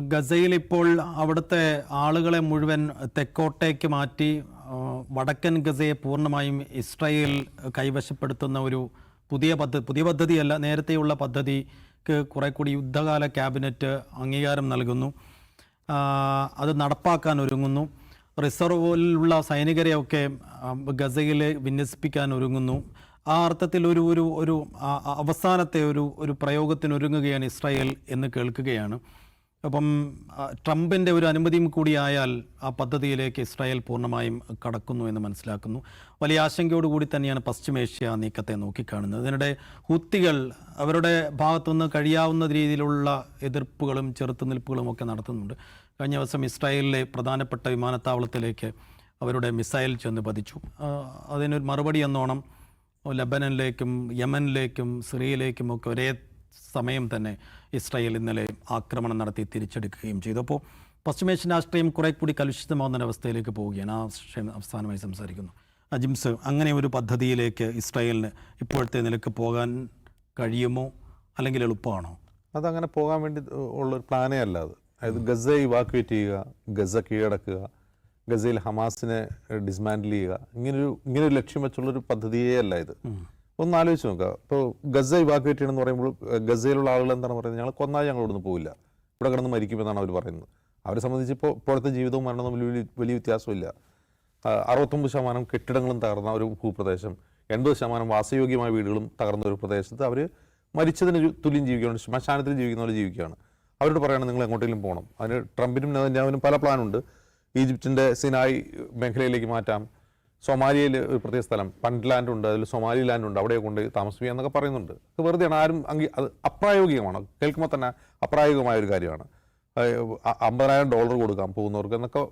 ഗസയിൽ ഇപ്പോൾ അവിടുത്തെ ആളുകളെ മുഴുവൻ തെക്കോട്ടേക്ക് മാറ്റി വടക്കൻ ഗസയെ പൂർണമായും ഇസ്രായേൽ കൈവശപ്പെടുത്തുന്ന ഒരു പുതിയ പദ്ധതി പുതിയ പദ്ധതിയല്ല നേരത്തെയുള്ള പദ്ധതിക്ക് കുറെ കൂടി യുദ്ധകാല ക്യാബിനറ്റ് അംഗീകാരം നൽകുന്നു. അത് നടപ്പാക്കാൻ ഒരുങ്ങുന്നു. റിസർവിലുള്ള സൈനികരെയൊക്കെ ഗസയിൽ വിന്യസിപ്പിക്കാൻ ഒരുങ്ങുന്നു. ആ അർത്ഥത്തിൽ ഒരു ഒരു ഒരു അവസാനത്തെ ഒരു ഒരു പ്രയോഗത്തിനൊരുങ്ങുകയാണ് ഇസ്രായേൽ എന്ന് കേൾക്കുകയാണ്. അപ്പം ട്രംപിന്റെ ഒരു അനുമതിയും കൂടിയായാൽ ആ പദ്ധതിയിലേക്ക് ഇസ്രായേൽ പൂർണമായും കടക്കുന്നു എന്ന് മനസ്സിലാക്കുന്നു. വലിയ ആശങ്കയോടുകൂടി തന്നെയാണ് പശ്ചിമേഷ്യ നീക്കത്തെ നോക്കിക്കാണുന്നത്. ഇതിനിടെ ഹുത്തികൾ അവരുടെ ഭാഗത്തുനിന്ന് കഴിയാവുന്ന രീതിയിലുള്ള എതിർപ്പുകളും ചെറുത്തുനിൽപ്പുകളും ഒക്കെ നടത്തുന്നുണ്ട്. കഴിഞ്ഞ ദിവസം ഇസ്രായേലിലെ പ്രധാനപ്പെട്ട വിമാനത്താവളത്തിലേക്ക് അവരുടെ മിസൈൽ ചെന്ന് പതിച്ചു. അതിനൊരു മറുപടി എന്നോണം ലബനനിലേക്കും യമനിലേക്കും സിറിയയിലേക്കും ഒക്കെ ഒരേ സമയം തന്നെ ഇസ്രായേൽ ഇന്നലെ ആക്രമണം നടത്തി തിരിച്ചെടുക്കുകയും ചെയ്തു. അപ്പോൾ പശ്ചിമേഷ്യൻ രാഷ്ട്രീയം കുറെ കൂടി കലുഷിതമാകുന്ന അവസ്ഥയിലേക്ക് പോവുകയാണ്. ആ വിഷയം അവസാനമായി സംസാരിക്കുന്നു. അജിംസ് അങ്ങനെ ഒരു പദ്ധതിയിലേക്ക് ഇസ്രായേലിന് ഇപ്പോഴത്തെ നിലയ്ക്ക് പോകാൻ കഴിയുമോ? അല്ലെങ്കിൽ എളുപ്പമാണോ? അതങ്ങനെ പോകാൻ വേണ്ടി ഉള്ളൊരു പ്ലാനേ അല്ല അത്. അതായത് ഗസ ഇവാക്വേറ്റ് ചെയ്യുക ഗസ കീഴടക്കുക ഗസയിൽ ഹമാസിനെ ഡിസ്മാൻഡിൽ ചെയ്യുക ഇങ്ങനൊരു ഇങ്ങനൊരു ലക്ഷ്യം വെച്ചുള്ളൊരു പദ്ധതിയേ അല്ല ഇത്. ഒന്ന് ആലോചിച്ച് നോക്കുക. ഇപ്പോൾ ഗസ ഇവാക്യുവേറ്റ് ചെയ്യണമെന്ന് പറയുമ്പോൾ ഗസയിലുള്ള ആളുകൾ എന്താണ് പറയുന്നത്? ഞങ്ങൾ കൊന്നാൽ ഞങ്ങൾ ഇവിടുന്ന് പോവില്ല. ഇവിടെ കിടന്ന് മരിക്കുമെന്നാണ് അവർ പറയുന്നത്. അവരെ സംബന്ധിച്ച് ഇപ്പോൾ ഇപ്പോഴത്തെ ജീവിതവും മരണവും തമ്മിൽ വലിയ വലിയ വ്യത്യാസമില്ല അറുപത്തൊമ്പത് ശതമാനം കെട്ടിടങ്ങളും തകർന്ന ഒരു ഭൂപ്രദേശം എൺപത് ശതമാനം വാസയോഗ്യമായ വീടുകളും തകർന്ന ഒരു പ്രദേശത്ത് അവർ മരിച്ചതിന് തുല്യം ജീവിക്കുകയാണ് ശ്മശാനത്തിൽ ജീവിക്കുന്ന പോലെ ജീവിക്കുകയാണ്. അവരോട് പറയണം നിങ്ങൾ എങ്ങോട്ടെങ്കിലും പോകണം അതിന് ട്രംപിനും നെതന്യാവിനും പല പ്ലാനുണ്ട്. ഈജിപ്തിന്റെ സിനായി മേഖലയിലേക്ക് മാറ്റാം. സൊമാലിയയിൽ ഒരു പ്രത്യേക സ്ഥലം. പണ്ട് ലാൻഡ് ഉണ്ട് അതിൽ സൊമാലി ലാൻഡ് ഉണ്ട് അവിടെ കൊണ്ട് താമസിക്കുക എന്നൊക്കെ പറയുന്നുണ്ട്. അത് വെറുതെയാണ് ആരും അംഗീ അത് അപ്രായോഗികമാണ്. കേൾക്കുമ്പോൾ തന്നെ അപ്രായോഗികമായ ഒരു കാര്യമാണ് അമ്പതിനായിരം ഡോളർ കൊടുക്കാൻ പോകുന്നവർക്ക് എന്നൊക്കെ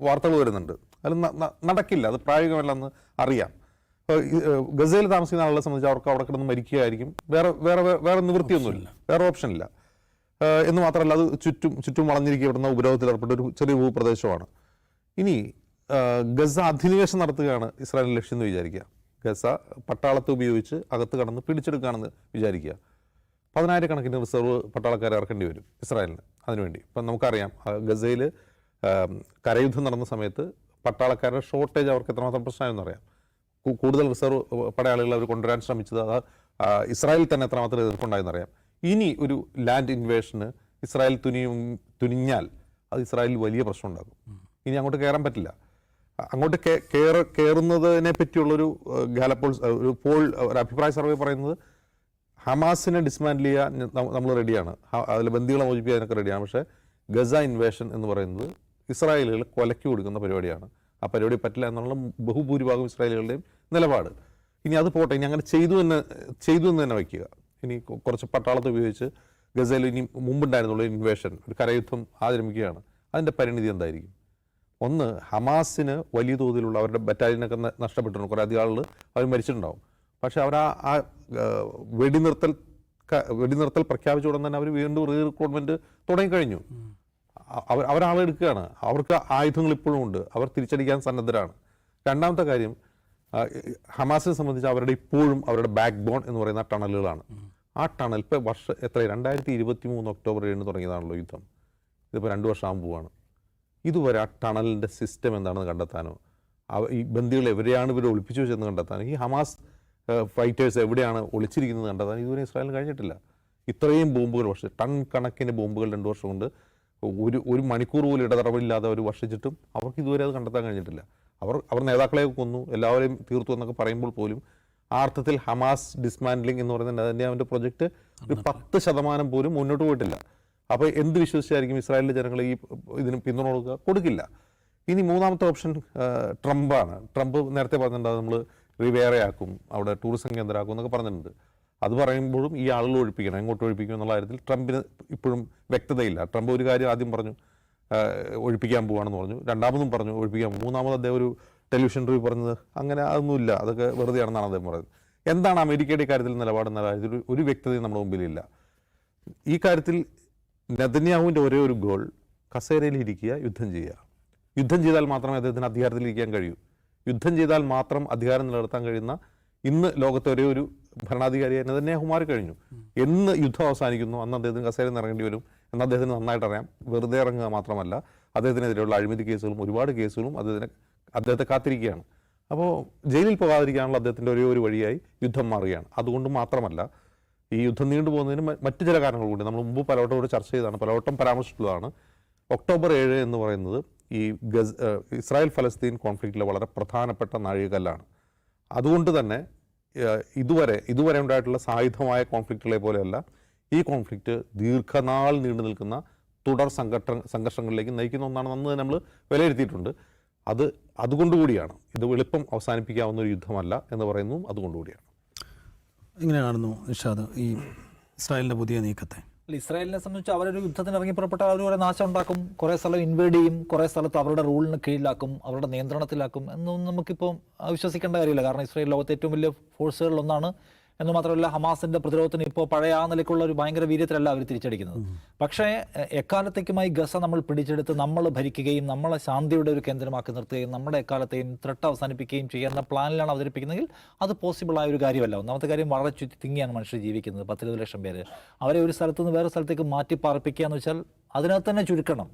വാർത്തകൾ വരുന്നുണ്ട്. അത് ന- ന- നടക്കില്ല അത് പ്രായോഗികമല്ലെന്ന് അറിയാം. ഗസയിൽ താമസിക്കുന്ന ആളുകളെ സംബന്ധിച്ച് അവർക്ക് അവിടെ കിടന്ന് മരിക്കുകയായിരിക്കും. വേറെ വേറെ വേറെ നിവൃത്തിയൊന്നുമില്ല. വേറെ ഓപ്ഷൻ ഇല്ല എന്ന് മാത്രമല്ല അത് ചുറ്റും ചുറ്റും വളഞ്ഞിരിക്കപ്പെടുന്ന ഉപരോധത്തിൽ ഏർപ്പെട്ട ഒരു ചെറിയ ഭൂപ്രദേശമാണ്. ഇനി ഗസ അധിനിവേശം നടത്തുകയാണ് ഇസ്രായേൽ ലക്ഷ്യം എന്ന് വിചാരിക്കുക. ഗസ പട്ടാളത്തെ ഉപയോഗിച്ച് അകത്ത് കടന്ന് പിടിച്ചെടുക്കുകയാണെന്ന് വിചാരിക്കുക. പതിനായിരക്കണക്കിന് റിസർവ് പട്ടാളക്കാരെ ഇറക്കേണ്ടി വരും ഇസ്രായേലിന് അതിനുവേണ്ടി. ഇപ്പം നമുക്കറിയാം ഗസയിൽ കരയുദ്ധം നടന്ന സമയത്ത് പട്ടാളക്കാരുടെ ഷോർട്ടേജ് അവർക്ക് എത്രമാത്രം പ്രശ്നമായെന്ന് അറിയാം. കൂടുതൽ റിസർവ് പടയാളികൾ അവർ കൊണ്ടുവരാൻ ശ്രമിച്ചത് അത് ഇസ്രായേൽ തന്നെ എത്രമാത്രം എതിർപ്പുണ്ടായെന്ന് അറിയാം. ഇനി ഒരു ലാൻഡ് ഇൻവേഷന് ഇസ്രായേൽ തുനിയും തുനിഞ്ഞാൽ അത് ഇസ്രായേലിൽ വലിയ പ്രശ്നമുണ്ടാകും ഇനി അങ്ങോട്ട് കയറാൻ പറ്റില്ല. അങ്ങോട്ട് കയറുന്നതിനെ പറ്റിയുള്ളൊരു ഗാലപ്പോൾ ഒരു പോൾ ഒരു അഭിപ്രായ സർവേ പറയുന്നത് ഹമാസിനെ ഡിസ്മാൻഡിൽ ചെയ്യാൻ നമ്മൾ റെഡിയാണ്. അതിൽ ബന്ദികളെ മോചിപ്പിക്കാൻ മോചിപ്പിക്കാനൊക്കെ റെഡിയാണ്. പക്ഷേ ഗസ ഇൻവേഷൻ എന്ന് പറയുന്നത് ഇസ്രായേലുകൾ കൊലയ്ക്ക് കൊടുക്കുന്ന പരിപാടിയാണ്. ആ പരിപാടി പറ്റില്ല എന്നുള്ള ബഹുഭൂരിഭാഗം ഇസ്രായേലുകളുടെയും നിലപാട്. ഇനി അത് പോട്ടെ ഇനി അങ്ങനെ ചെയ്തു തന്നെ ചെയ്തു എന്ന് തന്നെ വയ്ക്കുക. ഇനി കുറച്ച് പട്ടാളത്തെ ഉപയോഗിച്ച് ഗസയിൽ ഇനി മുമ്പുണ്ടായിരുന്നുള്ള ഇൻവേഷൻ ഒരു കരയുദ്ധം ആചരിക്കുകയാണ് അതിന്റെ പരിണിതി എന്തായിരിക്കും? ഒന്ന് ഹമാസിന് വലിയ തോതിലുള്ള അവരുടെ ബറ്റാലിയനൊക്കെ നഷ്ടപ്പെട്ടിട്ടുണ്ട്. കുറേ അധികം ആളുകൾ അവർ മരിച്ചിട്ടുണ്ടാവും. പക്ഷേ അവർ ആ വെടിനിർത്തൽ വെടിനിർത്തൽ പ്രഖ്യാപിച്ച ഉടൻ തന്നെ അവർ വീണ്ടും റീ റിക്രൂട്ട്മെന്റ് തുടങ്ങിക്കഴിഞ്ഞു അവർ അവരാളെടുക്കുകയാണ് അവർക്ക് ആയുധങ്ങൾ ഇപ്പോഴും ഉണ്ട്. അവർ തിരിച്ചടിക്കാൻ സന്നദ്ധരാണ്. രണ്ടാമത്തെ കാര്യം ഹമാസിനെ സംബന്ധിച്ച് അവരുടെ ഇപ്പോഴും അവരുടെ ബാക്ക് ബോൺ എന്ന് പറയുന്ന ടണലുകളാണ്. ആ ടണൽ ഇപ്പോൾ വർഷം എത്ര രണ്ടായിരത്തി ഇരുപത്തി മൂന്ന് ഒക്ടോബർ ഏഴിന് തുടങ്ങിയതാണല്ലോ യുദ്ധം. ഇതിപ്പോൾ രണ്ട് വർഷം ആകുമ്പോഴാണ് ഇതുവരെ ആ ടണലിന്റെ സിസ്റ്റം എന്താണെന്ന് കണ്ടെത്താനോ? ഈ ബന്ദികൾ എവിടെയാണ് ഇവർ ഒളിപ്പിച്ചു വെച്ചെന്ന് കണ്ടെത്താനോ? ഈ ഹമാസ് ഫൈറ്റേഴ്സ് എവിടെയാണ് ഒളിച്ചിരിക്കുന്നത് കണ്ടെത്താൻ ഇതുവരെ ഇസ്രായേലിന് കഴിഞ്ഞിട്ടില്ല. ഇത്രയും ബോംബുകൾ വർഷം ടൺ കണക്കിന് ബോംബുകൾ രണ്ട് വർഷം കൊണ്ട് ഒരു ഒരു മണിക്കൂർ പോലും ഇടതടവില്ലാതെ അവർ വർഷിച്ചിട്ടും അവർക്ക് ഇതുവരെ അത് കണ്ടെത്താൻ കഴിഞ്ഞിട്ടില്ല. അവർ അവർ നേതാക്കളെ കൊന്നു എല്ലാവരെയും തീർത്തു എന്നൊക്കെ പറയുമ്പോൾ പോലും ആ അർത്ഥത്തിൽ ഹമാസ് ഡിസ്മാൻഡ്ലിംഗ് എന്ന് പറയുന്ന നെതന്യാവിന്റെ പ്രൊജക്റ്റ് ഒരു പത്ത് ശതമാനം പോലും മുന്നോട്ട് പോയിട്ടില്ല. അപ്പോൾ എന്ത് വിശ്വസിച്ചായിരിക്കും ഇസ്രായേലിലെ ജനങ്ങൾ ഈ ഇതിന് പിന്തുണ കൊടുക്കുക? കൊടുക്കില്ല. ഇനി മൂന്നാമത്തെ ഓപ്ഷൻ ട്രംപാണ്. ട്രംപ് നേരത്തെ പറഞ്ഞിട്ടുണ്ട് നമ്മൾ റിവേറയാക്കും അവിടെ ടൂറിസം കേന്ദ്രമാക്കും എന്നൊക്കെ പറഞ്ഞിട്ടുണ്ട്. അത് പറയുമ്പോഴും ഈ ആളുകൾ ഒഴിപ്പിക്കണം എങ്ങോട്ട് ഒഴിപ്പിക്കും എന്നുള്ള കാര്യത്തിൽ ട്രംപിന് ഇപ്പോഴും വ്യക്തതയില്ല. ട്രംപ് ഒരു കാര്യം ആദ്യം പറഞ്ഞു ഒഴിപ്പിക്കാൻ പോവാണെന്ന് പറഞ്ഞു. രണ്ടാമതും പറഞ്ഞു ഒഴിപ്പിക്കാൻ മൂന്നാമത് അദ്ദേഹം ഒരു ടെലിവിഷൻ റിവ്യൂ പറഞ്ഞത്. അങ്ങനെ അതൊന്നുമില്ല. അതൊക്കെ വെറുതെയാണെന്നാണ് അദ്ദേഹം പറയുന്നത് എന്താണ് അമേരിക്കയുടെ കാര്യത്തിൽ നിലപാടെന്ന കാര്യത്തിൽ ഒരു വ്യക്തതയും നമ്മുടെ മുമ്പിലില്ല. ഈ കാര്യത്തിൽ നെതന്യാഹുവിന്റെ ഒരേ ഒരു ഗോൾ കസേരയിൽ ഇരിക്കുക യുദ്ധം ചെയ്യുക. യുദ്ധം ചെയ്താൽ മാത്രമേ അദ്ദേഹത്തിന് അധികാരത്തിലിരിക്കാൻ കഴിയൂ. യുദ്ധം ചെയ്താൽ മാത്രം അധികാരം നിലനിർത്താൻ കഴിയുന്ന ഇന്ന് ലോകത്തെ ഒരേ ഒരു ഭരണാധികാരിയെ നെതന്യാഹു മാറി കഴിഞ്ഞു. എന്ന് യുദ്ധം അവസാനിക്കുന്നു അന്ന് അദ്ദേഹത്തിന് കസേരയിൽ ഇറങ്ങേണ്ടി വരും എന്ന് അദ്ദേഹത്തിന് നന്നായിട്ട് അറിയാം. വെറുതെ ഇറങ്ങുക മാത്രമല്ല അദ്ദേഹത്തിനെതിരെയുള്ള അഴിമതി കേസുകളും ഒരുപാട് കേസുകളും അദ്ദേഹത്തിന് അദ്ദേഹത്തെ കാത്തിരിക്കുകയാണ്. അപ്പോൾ ജയിലിൽ പോകാതിരിക്കാനുള്ള അദ്ദേഹത്തിന്റെ ഒരേ ഒരു വഴിയായി യുദ്ധം മാറുകയാണ്. അതുകൊണ്ട് മാത്രമല്ല ഈ യുദ്ധം നീണ്ടു പോകുന്നതിന് മ- മറ്റു ചില കാരണങ്ങൾ കൂടി നമ്മൾ മുമ്പ് പലവട്ടം ചർച്ച ചെയ്തതാണ്. പലവട്ടം പരാമർശിച്ചിട്ടുള്ളതാണ്. ഒക്ടോബർ ഏഴ് എന്ന് പറയുന്നത് ഈ ഗസ് ഇസ്രായേൽ ഫലസ്തീൻ കോൺഫ്ലിക്റ്റിലെ വളരെ പ്രധാനപ്പെട്ട നാഴികക്കല്ലാണ്. അതുകൊണ്ട് തന്നെ ഇതുവരെ ഇതുവരെ ഉണ്ടായിട്ടുള്ള സായുധമായ കോൺഫ്ലിക്റ്റുകളെ പോലെയല്ല ഈ കോൺഫ്ലിക്റ്റ് ദീർഘനാൾ നീണ്ടു നിൽക്കുന്ന തുടർ സംഘട്ട സംഘർഷങ്ങളിലേക്ക് നയിക്കുന്ന ഒന്നാണ് അന്ന് നമ്മൾ വിലയിരുത്തിയിട്ടുണ്ട്. അത് അതുകൊണ്ടുകൂടിയാണ്. ഇത് എളുപ്പം അവസാനിപ്പിക്കാവുന്ന ഒരു യുദ്ധമല്ല എന്ന് പറയുന്നതും അതുകൊണ്ടുകൂടിയാണ്. എങ്ങനെ കാണുന്നു നിഷാദ് ഈ ഇസ്രായേലിന്റെ പുതിയ നീക്കത്തെ? ഇസ്രായേലിനെ സംബന്ധിച്ച് അവരൊരു യുദ്ധത്തിന് ഇറങ്ങി പുറപ്പെട്ടാൽ അവർ കുറെ നാശം ഉണ്ടാക്കും കുറേ സ്ഥലം ഇൻവേഡ് ചെയ്യും കുറേ സ്ഥലത്ത് അവരുടെ റൂളിന് കീഴിലാക്കും അവരുടെ നിയന്ത്രണത്തിലാക്കും എന്നൊന്നും നമുക്കിപ്പോൾ വിശ്വസിക്കേണ്ട കാര്യമില്ല. കാരണം ഇസ്രായേൽ ലോകത്തെ ഏറ്റവും വലിയ ഫോഴ്സുകളിൽ ഒന്നാണ് എന്ന് മാത്രമല്ല ഹമാസിന്റെ പ്രതിരോധത്തിന് ഇപ്പോൾ പഴയ ആ നിലയ്ക്കുള്ള ഒരു ഭയങ്കര വീര്യത്തിലല്ല അവർ തിരിച്ചടിക്കുന്നത്. പക്ഷേ എക്കാലത്തേക്കുമായി ഗസ നമ്മൾ പിടിച്ചെടുത്ത് നമ്മൾ ഭരിക്കുകയും നമ്മളെ ശാന്തിയുടെ ഒരു കേന്ദ്രമാക്കി നിർത്തുകയും നമ്മുടെ എക്കാലത്തെയും ത്രട്ട് അവസാനിപ്പിക്കുകയും ചെയ്യുന്ന പ്ലാനിലാണ് അവതരിപ്പിക്കുന്നതെങ്കിൽ അത് പോസിബിൾ ആയ ഒരു കാര്യമല്ല. ഒന്നാമത്തെ കാര്യം വളരെ ചുറ്റി തിങ്ങിയാണ് മനുഷ്യർ ജീവിക്കുന്നത് പത്തിരുപത് ലക്ഷം പേര്. അവരെ ഒരു സ്ഥലത്ത് നിന്ന് വേറെ സ്ഥലത്തേക്ക് മാറ്റി പാർപ്പിക്കുക എന്ന് വെച്ചാൽ അതിനകത്ത് തന്നെ ചുരുക്കണം.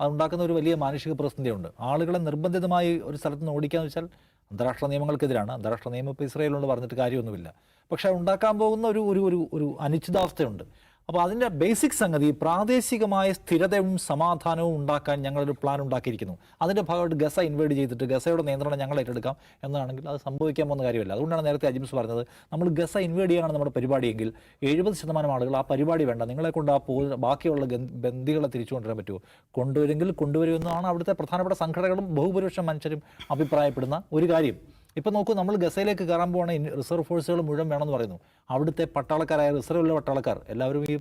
അതുണ്ടാക്കുന്ന ഒരു വലിയ മാനുഷിക പ്രതിസന്ധിയുണ്ട്. ആളുകളെ നിർബന്ധിതമായി ഒരു സ്ഥലത്ത് നിന്ന് ഓടിക്കുക എന്ന് വെച്ചാൽ അന്താരാഷ്ട്ര നിയമങ്ങൾക്കെതിരാണ്. അന്താരാഷ്ട്ര നിയമം ഇപ്പോൾ ഇസ്രയേലുണ്ട് പറഞ്ഞിട്ട് കാര്യമൊന്നുമില്ല. പക്ഷേ ഉണ്ടാക്കാൻ പോകുന്ന ഒരു ഒരു ഒരു അനിശ്ചിതാവസ്ഥയുണ്ട്. അപ്പോൾ അതിന്റെ ബേസിക് സംഗതി പ്രാദേശികമായ സ്ഥിരതയും സമാധാനവും ഉണ്ടാക്കാൻ ഞങ്ങളൊരു പ്ലാൻ ഉണ്ടാക്കിയിരിക്കുന്നു. അതിന്റെ ഭാഗമായിട്ട് ഗസ ഇൻവേഡ് ചെയ്തിട്ട് ഗസയുടെ നിയന്ത്രണം ഞങ്ങൾ ഏറ്റെടുക്കാം എന്നാണെങ്കിൽ അത് സംഭവിക്കാൻ പോകുന്ന കാര്യമല്ല. അതുകൊണ്ടാണ് നേരത്തെ അജിംസ് പറഞ്ഞത് നമ്മൾ ഗസ ഇൻവേഡ് ചെയ്യാണ് നമ്മുടെ പരിപാടിയെങ്കിൽ എഴുപത് ശതമാനം ആളുകൾ ആ പരിപാടി വേണ്ട. നിങ്ങളെ കൊണ്ട് ആ പോ ബാക്കിയുള്ള ബന്ദികളെ തിരിച്ചു കൊണ്ടുവരാൻ പറ്റുമോ? കൊണ്ടുവരുമെങ്കിൽ കൊണ്ടുവരുമെന്നാണ് അവിടുത്തെ പ്രധാനപ്പെട്ട സംഘടനകളും ബഹുഭൂരിപക്ഷം മനുഷ്യരും അഭിപ്രായപ്പെടുന്ന ഒരു കാര്യം. ഇപ്പം നോക്കൂ നമ്മൾ ഗസയിലേക്ക് കയറാൻ പോകണേ റിസർവ് ഫോഴ്സുകൾ മുഴുവൻ വേണമെന്ന് പറയുന്നു. അവിടുത്തെ പട്ടാളക്കാരായ റിസർവുള്ള പട്ടാളക്കാർ എല്ലാവരും ഈ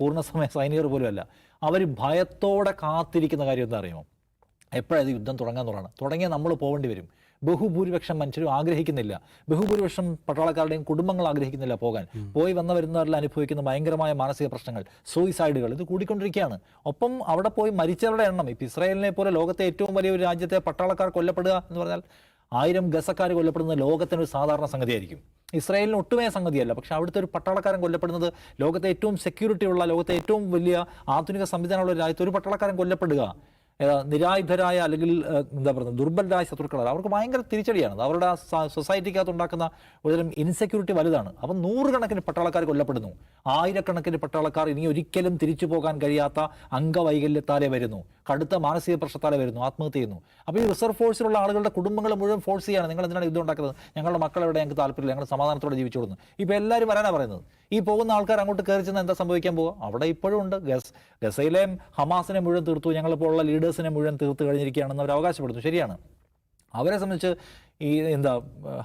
പൂർണസമയ സൈനികർ പോലുമല്ല അവർ ഭയത്തോടെ കാത്തിരിക്കുന്ന കാര്യം എന്താ അറിയുമോ? എപ്പോഴത് യുദ്ധം തുടങ്ങാന്നുള്ളതാണ് തുടങ്ങിയാൽ നമ്മൾ പോകേണ്ടി വരും. ബഹുഭൂരിപക്ഷം മനുഷ്യരും ആഗ്രഹിക്കുന്നില്ല. ബഹുഭൂരിപക്ഷം പട്ടാളക്കാരുടെയും കുടുംബങ്ങൾ ആഗ്രഹിക്കുന്നില്ല പോകാൻ. പോയി വന്ന വരുന്നവരിൽ അനുഭവിക്കുന്ന ഭയങ്കരമായ മാനസിക പ്രശ്നങ്ങൾ സൂയിസൈഡുകൾ ഇത് കൂടിക്കൊണ്ടിരിക്കുകയാണ്. ഒപ്പം അവിടെ പോയി മരിച്ചവരുടെ എണ്ണം ഇപ്പം ഇസ്രായേലിനെ പോലെ ലോകത്തെ ഏറ്റവും വലിയ ഒരു രാജ്യത്തെ പട്ടാളക്കാർ കൊല്ലപ്പെടുക എന്ന് പറഞ്ഞാൽ ആയിരം ഗസക്കാർ കൊല്ലപ്പെടുന്നത് ലോകത്തിന് ഒരു സാധാരണ സംഗതിയായിരിക്കും. ഇസ്രായേലിന് ഒട്ടുമേ സംഗതിയല്ല. പക്ഷെ അവിടുത്തെ ഒരു പട്ടാളക്കാരൻ കൊല്ലപ്പെടുന്നത് ലോകത്തെ ഏറ്റവും സെക്യൂരിറ്റി ഉള്ള ലോകത്തെ ഏറ്റവും വലിയ ആധുനിക സംവിധാനമുള്ള രാജ്യത്ത് ഒരു പട്ടാളക്കാരൻ കൊല്ലപ്പെടുക. നിരായുധരായ അല്ലെങ്കിൽ എന്താ പറയുക ദുർബലരായ ശത്രുക്കളാണ് അവർക്ക് ഭയങ്കര തിരിച്ചടിയാണ് അവരുടെ ആ സൊസൈറ്റിക്കകത്ത് ഉണ്ടാക്കുന്ന ഒരുതരം ഇൻസെക്യൂരിറ്റി വലുതാണ്. അപ്പം നൂറുകണക്കിന് പട്ടാളക്കാർ കൊല്ലപ്പെടുന്നു. ആയിരക്കണക്കിന് പട്ടാളക്കാർ ഇനി ഒരിക്കലും തിരിച്ചു പോകാൻ കഴിയാത്ത അംഗവൈകല്യത്താലെ വരുന്നു. കടുത്ത മാനസിക പ്രശ്നത്താലെ വരുന്നു. ആത്മഹത്യ ചെയ്യുന്നു. അപ്പോൾ ഈ റിസർവ് ഫോഴ്സിലുള്ള ആളുകളുടെ കുടുംബങ്ങൾ മുഴുവൻ ഫോഴ്സ് ചെയ്യാണ്. നിങ്ങൾ എന്തിനാണ് യുദ്ധം ഉണ്ടാക്കുന്നത്? ഞങ്ങളുടെ മക്കളെവിടെ ഞങ്ങൾക്ക് താല്പര്യമില്ല. ഞങ്ങൾ സമാധാനത്തോടെ ജീവിച്ചു കൊടുക്കുന്നു ഇപ്പോൾ എല്ലാവരും വരാനാണ് പറയുന്നത്. ഈ പോകുന്ന ആൾക്കാർ അങ്ങോട്ട് കയറി ചെന്ന് എന്താ സംഭവിക്കാൻ പോകുക അവിടെ ഇപ്പോഴും ഉണ്ട്. ഗസ് ഗസയിലെ ഹമാസിനെ മുഴുവൻ തീർത്തു. ഞങ്ങളിപ്പോൾ ഉള്ള ലീഡേഴ്സിനെ മുഴുവൻ തീർത്ത് കഴിഞ്ഞിരിക്കുകയാണെന്ന് അവർ അവകാശപ്പെടുന്നു. ശരിയാണ്. അവരെ സംബന്ധിച്ച് ഈ എന്താ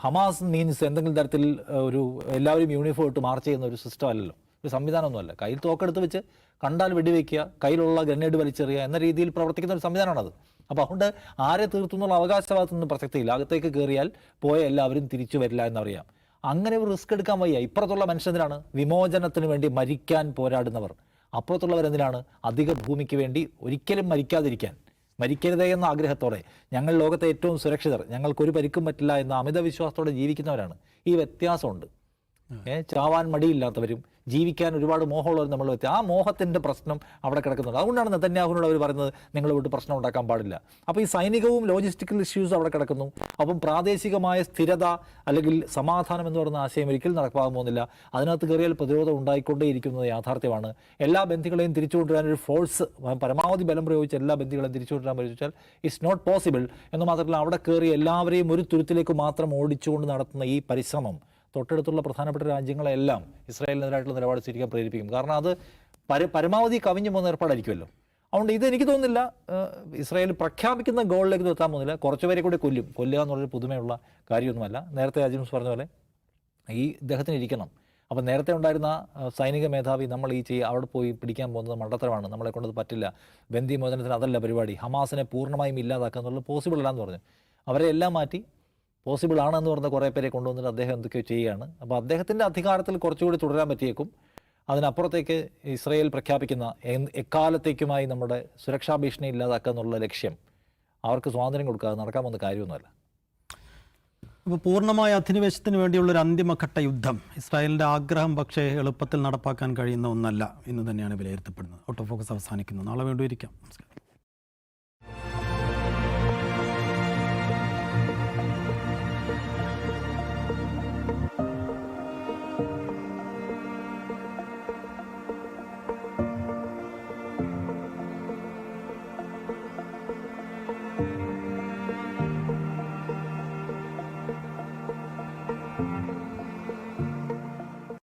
ഹമാസ് മീൻസ് എന്തെങ്കിലും തരത്തിൽ ഒരു എല്ലാവരും യൂണിഫോം ഇട്ട് മാർച്ച് ചെയ്യുന്ന ഒരു സിസ്റ്റം അല്ലല്ലോ. ഒരു സംവിധാനമൊന്നുമല്ല കയ്യിൽ തോക്കെടുത്ത് വെച്ച് കണ്ടാൽ വെടിവെക്കുക കയ്യിലുള്ള ഗ്രനേഡ് വലിച്ചെറിയുക എന്ന രീതിയിൽ പ്രവർത്തിക്കുന്ന ഒരു സംവിധാനമാണത്. അപ്പോൾ അതുകൊണ്ട് ആരെ തീർത്തു എന്നുള്ള അവകാശവാദത്തിനൊന്നും പ്രസക്തിയില്ല. അകത്തേക്ക് കയറിയാൽ പോയ എല്ലാവരും തിരിച്ചു വരില്ല എന്നറിയാം. അങ്ങനെ ഒരു റിസ്ക് എടുക്കാൻ വയ്യ. ഇപ്പുറത്തുള്ള മനുഷ്യനാണ് വിമോചനത്തിന് വേണ്ടി മരിക്കാൻ പോരാടുന്നവർ. അപ്പുറത്തുള്ളവർ എന്തിനാണ് അധിക ഭൂമിക്ക് വേണ്ടി ഒരിക്കലും മരിക്കാതിരിക്കാൻ? മരിക്കരുതേ എന്ന ആഗ്രഹത്തോടെ ഞങ്ങൾ ലോകത്തെ ഏറ്റവും സുരക്ഷിതർ ഞങ്ങൾക്കൊരു പരിക്കും പറ്റില്ല എന്ന അമിത വിശ്വാസത്തോടെ ജീവിക്കുന്നവരാണ്. ഈ വ്യത്യാസമുണ്ട്. ചാവാൻ മടിയില്ലാത്തവരും ജീവിക്കാൻ ഒരുപാട് മോഹമുള്ളവരും നമ്മൾ വെച്ചാൽ ആ മോഹത്തിന്റെ പ്രശ്നം അവിടെ കിടക്കുന്നുണ്ട്. അതുകൊണ്ടാണ് നെതന്യാഹുവിനോട് അവർ പറയുന്നത് നിങ്ങൾ വിട്ട് പ്രശ്നം ഉണ്ടാക്കാൻ പാടില്ല. അപ്പോൾ ഈ സൈനികവും ലോജിസ്റ്റിക്കൽ ഇഷ്യൂസ് അവിടെ കിടക്കുന്നു. അപ്പം പ്രാദേശികമായ സ്ഥിരത അല്ലെങ്കിൽ സമാധാനം എന്ന് പറയുന്ന ആശയം ഒരിക്കലും നടപ്പാകാൻ പോകുന്നില്ല. അതിനകത്ത് കയറിയാൽ പ്രതിരോധം ഉണ്ടായിക്കൊണ്ടേയിരിക്കുന്നത് യാഥാർത്ഥ്യമാണ്. എല്ലാ ബന്ധികളെയും തിരിച്ചുകൊണ്ടുവരാൻ ഒരു ഫോഴ്സ് പരമാവധി ബലം പ്രയോഗിച്ച് എല്ലാ ബന്ധികളെയും തിരിച്ചുകൊണ്ടുവരാൻ പരിശ്രമിച്ചാൽ ഇറ്റ്സ് നോട്ട് പോസിബിൾ എന്ന് മാത്രമല്ല അവിടെ കയറി എല്ലാവരെയും ഒരു തുരുത്തിലേക്ക് മാത്രം ഓടിച്ചുകൊണ്ട് നടത്തുന്ന ഈ പരിശ്രമം. തൊട്ടടുത്തുള്ള പ്രധാനപ്പെട്ട രാജ്യങ്ങളെല്ലാം ഇസ്രായേലിനെതിരായിട്ടുള്ള നിലപാട് സ്വീകരിക്കാൻ പ്രേരിപ്പിക്കും. കാരണം അത് പര പരമാവധി കവിഞ്ഞു പോകുന്ന ഏർപ്പാടായിരിക്കുമല്ലോ. അതുകൊണ്ട് ഇത് എനിക്ക് തോന്നുന്നില്ല ഇസ്രായേൽ പ്രഖ്യാപിക്കുന്ന ഗോളിലേക്ക് എത്താൻ പോകുന്നില്ല. കുറച്ച് പേരെ കൂടി കൊല്ലും. കൊല്ലുക എന്നുള്ളൊരു പുതുമയുള്ള കാര്യമൊന്നുമല്ല. നേരത്തെ അജിംസ് പറഞ്ഞ പോലെ ഈ ഇദ്ദേഹത്തിന് ഇരിക്കണം. അപ്പോൾ നേരത്തെ ഉണ്ടായിരുന്ന സൈനിക മേധാവി നമ്മൾ ഈ ചെയ്യ അവിടെ പോയി പിടിക്കാൻ പോകുന്നത് മണ്ടത്തരമാണ്. നമ്മളെ കൊണ്ടത് പറ്റില്ല. ബന്ദി മോചനത്തിന് അതല്ല പരിപാടി. ഹമാസിനെ പൂർണമായും ഇല്ലാതാക്കുക എന്നുള്ളത് പോസിബിൾ അല്ല എന്ന് പറഞ്ഞു. അവരെ എല്ലാം മാറ്റി പോസിബിൾ ആണെന്ന് പറഞ്ഞ കുറേ പേരെ കൊണ്ടുവന്നിട്ട് അദ്ദേഹം എന്തൊക്കെയോ ചെയ്യുകയാണ്. അപ്പോൾ അദ്ദേഹത്തിന്റെ അധികാരത്തിൽ കുറച്ചുകൂടി തുടരാൻ പറ്റിയേക്കും. അതിനപ്പുറത്തേക്ക് ഇസ്രയേൽ പ്രഖ്യാപിക്കുന്ന എക്കാലത്തേക്കുമായി നമ്മുടെ സുരക്ഷാ ഭീഷണി ഇല്ലാതാക്കുക എന്നുള്ള ലക്ഷ്യം അവർക്ക് സ്വാതന്ത്ര്യം കൊടുക്കാതെ നടക്കാൻ വന്ന കാര്യമൊന്നുമല്ല. അപ്പോൾ പൂർണമായ അധിനിവേശത്തിന് വേണ്ടിയുള്ള ഒരു അന്തിമഘട്ട യുദ്ധം. ഇസ്രായേലിന്റെ ആഗ്രഹം പക്ഷേ എളുപ്പത്തിൽ നടപ്പാക്കാൻ കഴിയുന്ന ഒന്നല്ല എന്ന് തന്നെയാണ് വിലയിരുത്തപ്പെടുന്നത്. ഓഫ് ഫോക്കസ് അവസാനിക്കുന്നു. നാളെ വീണ്ടും ഇരിക്കാം. നമസ്കാരം.